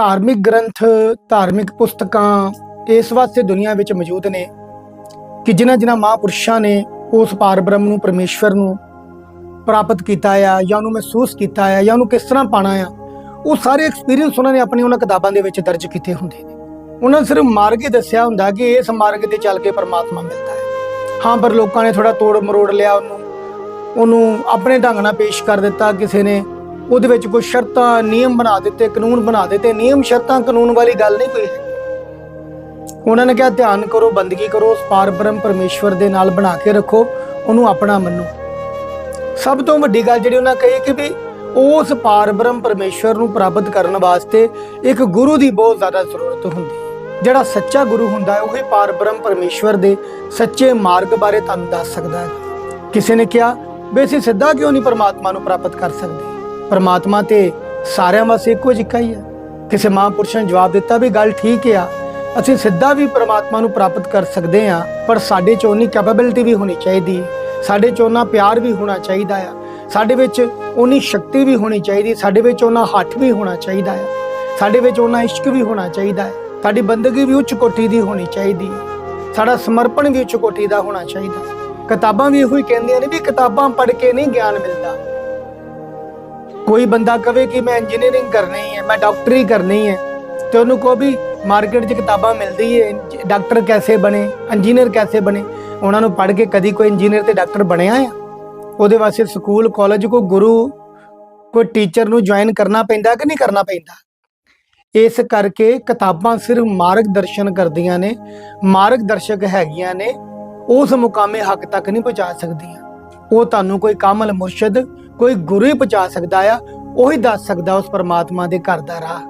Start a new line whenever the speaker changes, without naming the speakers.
ਧਾਰਮਿਕ ਗ੍ਰੰਥ, ਧਾਰਮਿਕ ਪੁਸਤਕਾਂ ਇਸ ਵਾਸਤੇ ਦੁਨੀਆ ਵਿੱਚ ਮੌਜੂਦ ਨੇ ਕਿ ਜਿਨ੍ਹਾਂ ਜਿਨ੍ਹਾਂ ਮਹਾਂਪੁਰਸ਼ਾਂ ਨੇ ਉਸ ਪਾਰਬ੍ਰਹਮ ਨੂੰ, ਪਰਮੇਸ਼ਵਰ ਨੂੰ ਪ੍ਰਾਪਤ ਕੀਤਾ ਆ ਜਾਂ ਉਹਨੂੰ ਮਹਿਸੂਸ ਕੀਤਾ ਆ ਜਾਂ ਉਹਨੂੰ ਕਿਸ ਤਰ੍ਹਾਂ ਪਾਣਾ ਆ, ਉਹ ਸਾਰੇ ਐਕਸਪੀਰੀਅੰਸ ਉਹਨਾਂ ਨੇ ਆਪਣੀ ਉਹਨਾਂ ਕਿਤਾਬਾਂ ਦੇ ਵਿੱਚ ਦਰਜ ਕੀਤੇ ਹੁੰਦੇ ਨੇ। ਉਹਨਾਂ ਨੇ ਸਿਰਫ ਮਾਰਗ ਹੀ ਦੱਸਿਆ ਹੁੰਦਾ ਕਿ ਇਸ ਮਾਰਗ ਤੇ ਚੱਲ ਕੇ ਪਰਮਾਤਮਾ ਮਿਲਦਾ ਹੈ। ਹਾਂ, ਪਰ ਲੋਕਾਂ ਨੇ ਥੋੜਾ ਤੋੜ ਮਰੋੜ ਲਿਆ ਉਹਨੂੰ। ਉਹਨੂੰ ਆਪਣੇ ਢੰਗ ਨਾਲ ਪੇਸ਼ ਕਰ ਦਿੱਤਾ, ਕਿਸੇ ਨੇ ਉਹਦੇ ਵਿੱਚ ਕੋਈ ਸ਼ਰਤਾਂ, ਨਿਯਮ ਬਣਾ ਦਿੱਤੇ, ਕਾਨੂੰਨ ਬਣਾ ਦਿੱਤੇ। ਨਿਯਮ, ਸ਼ਰਤਾਂ, ਕਾਨੂੰਨ ਵਾਲੀ ਗੱਲ ਨਹੀਂ ਕੋਈ ਹੈ ਉਹਨਾਂ ਨੇ ਕਿਹਾ, ਧਿਆਨ ਕਰੋ, ਬੰਦਗੀ ਕਰੋ ਉਸ ਪਾਰਬ੍ਰਹਮ ਪਰਮੇਸ਼ਵਰ ਦੇ ਨਾਲ ਬਣਾ ਕੇ ਰੱਖੋ, ਉਹਨੂੰ ਆਪਣਾ ਮੰਨੋ। ਸਭ ਤੋਂ ਵੱਡੀ ਗੱਲ ਜਿਹੜੀ ਉਹਨਾਂ ਕਹੀ ਕਿ ਵੀ ਉਸ ਪਾਰਬ੍ਰਹਮ ਪਰਮੇਸ਼ਵਰ ਨੂੰ ਪ੍ਰਾਪਤ ਕਰਨ ਵਾਸਤੇ ਇੱਕ ਗੁਰੂ ਦੀ ਬਹੁਤ ਜ਼ਿਆਦਾ ਜ਼ਰੂਰਤ ਹੁੰਦੀ ਜਿਹੜਾ ਸੱਚਾ ਗੁਰੂ ਹੁੰਦਾ ਹੈ, ਉਹੀ ਪਾਰਬ੍ਰਹਮ ਪਰਮੇਸ਼ਵਰ ਦੇ ਸੱਚੇ ਮਾਰਗ ਬਾਰੇ ਤੁਹਾਨੂੰ ਦੱਸ ਸਕਦਾ ਹੈ। ਕਿਸੇ ਨੇ ਕਿਹਾ, ਵੀ ਅਸੀਂ ਸਿੱਧਾ ਕਿਉਂ ਨਹੀਂ ਪਰਮਾਤਮਾ ਨੂੰ ਪ੍ਰਾਪਤ ਕਰ ਸਕਦੇ? ਪਰਮਾਤਮਾ ਤੇ ਸਾਰਿਆਂ ਵਾਸਤੇ ਇੱਕੋ ਜਿਹਾ ਹੀ ਹੈ। ਕਿਸੇ ਮਹਾਂਪੁਰਸ਼ ਨੇ ਜਵਾਬ ਦਿੱਤਾ ਵੀ ਗੱਲ ਠੀਕ ਆ, ਅਸੀਂ ਸਿੱਧਾ ਵੀ ਪਰਮਾਤਮਾ ਨੂੰ ਪ੍ਰਾਪਤ ਕਰ ਸਕਦੇ ਹਾਂ, ਪਰ ਸਾਡੇ ਚ ਉਨੀ ਕੈਪੇਬਿਲਿਟੀ ਵੀ ਹੋਣੀ ਚਾਹੀਦੀ, ਸਾਡੇ ਚ ਉਹਨਾਂ ਪਿਆਰ ਵੀ ਹੋਣਾ ਚਾਹੀਦਾ ਆ, ਸਾਡੇ ਵਿੱਚ ਉਨੀ ਸ਼ਕਤੀ ਵੀ ਹੋਣੀ ਚਾਹੀਦੀ, ਸਾਡੇ ਵਿੱਚ ਉਹਨਾਂ ਹੱਥ ਵੀ ਹੋਣਾ ਚਾਹੀਦਾ ਆ, ਸਾਡੇ ਵਿੱਚ ਉਹਨਾਂ ਇਸ਼ਕ ਵੀ ਹੋਣਾ ਚਾਹੀਦਾ ਹੈ ਸਾਡੀ ਬੰਦਗੀ ਵੀ ਉੱਚ ਕੋਟੀ ਦੀ ਹੋਣੀ ਚਾਹੀਦੀ ਹੈ ਸਾਡਾ ਸਮਰਪਣ ਵੀ ਉੱਚ ਕੋਟੀ ਦਾ ਹੋਣਾ ਚਾਹੀਦਾ। ਕਿਤਾਬਾਂ ਵੀ ਇਹੋ ਹੀ ਕਹਿੰਦੀਆਂ ਨੇ ਵੀ ਕਿਤਾਬਾਂ ਪੜ੍ਹ ਕੇ ਨਹੀਂ ਗਿਆਨ ਮਿਲਦਾ। ਕੋਈ ਬੰਦਾ ਕਵੇ ਕਿ ਮੈਂ ਇੰਜੀਨੀਅਰਿੰਗ ਕਰਨੀ ਹੈ, ਮੈਂ ਡਾਕਟਰੀ ਕਰਨੀ ਹੈ, ਤੇ ਉਹਨੂੰ ਕਹੋ ਵੀ ਮਾਰਕੀਟ 'ਚ ਕਿਤਾਬਾਂ ਮਿਲਦੀ ਹੈ ਡਾਕਟਰ ਕੈਸੇ ਬਣੇ ਇੰਜੀਨੀਅਰ ਕੈਸੇ ਬਣੇ? ਉਹਨਾਂ ਨੂੰ ਪੜ੍ਹ ਕੇ ਕਦੀ ਕੋਈ ਇੰਜੀਨੀਅਰ ਤੇ ਡਾਕਟਰ ਬਣਿਆ ਆ? ਉਹਦੇ ਵਾਸਤੇ ਸਕੂਲ ਕਾਲਜ ਕੋ ਗੁਰੂ, ਕੋਈ ਟੀਚਰ ਨੂੰ ਜੁਆਇਨ ਕਰਨਾ ਪੈਂਦਾ ਕਿ ਨਹੀਂ ਕਰਨਾ ਪੈਂਦਾ? ਇਸ ਕਰਕੇ ਕਿਤਾਬਾਂ ਸਿਰਫ ਮਾਰਗਦਰਸ਼ਨ ਕਰਦੀਆਂ ਨੇ, ਮਾਰਗਦਰਸ਼ਕ ਹੈਗੀਆਂ ਨੇ, ਉਸ ਮੁਕਾਮੇ ਹੱਕ ਤੱਕ ਨਹੀਂ ਪਹੁੰਚਾ ਸਕਦੀਆਂ। ਉਹ ਤੁਹਾਨੂੰ ਕੋਈ ਕਾਮਲ ਮੁਰਸ਼ਿਦ ਕੋਈ ਗੁਰੂ ਹੀ ਪਹੁੰਚਾ ਸਕਦਾ ਆ, ਉਹੀ ਦੱਸ ਸਕਦਾ ਉਸ ਪਰਮਾਤਮਾ ਦੇ ਘਰ ਦਾ ਰਾਹ।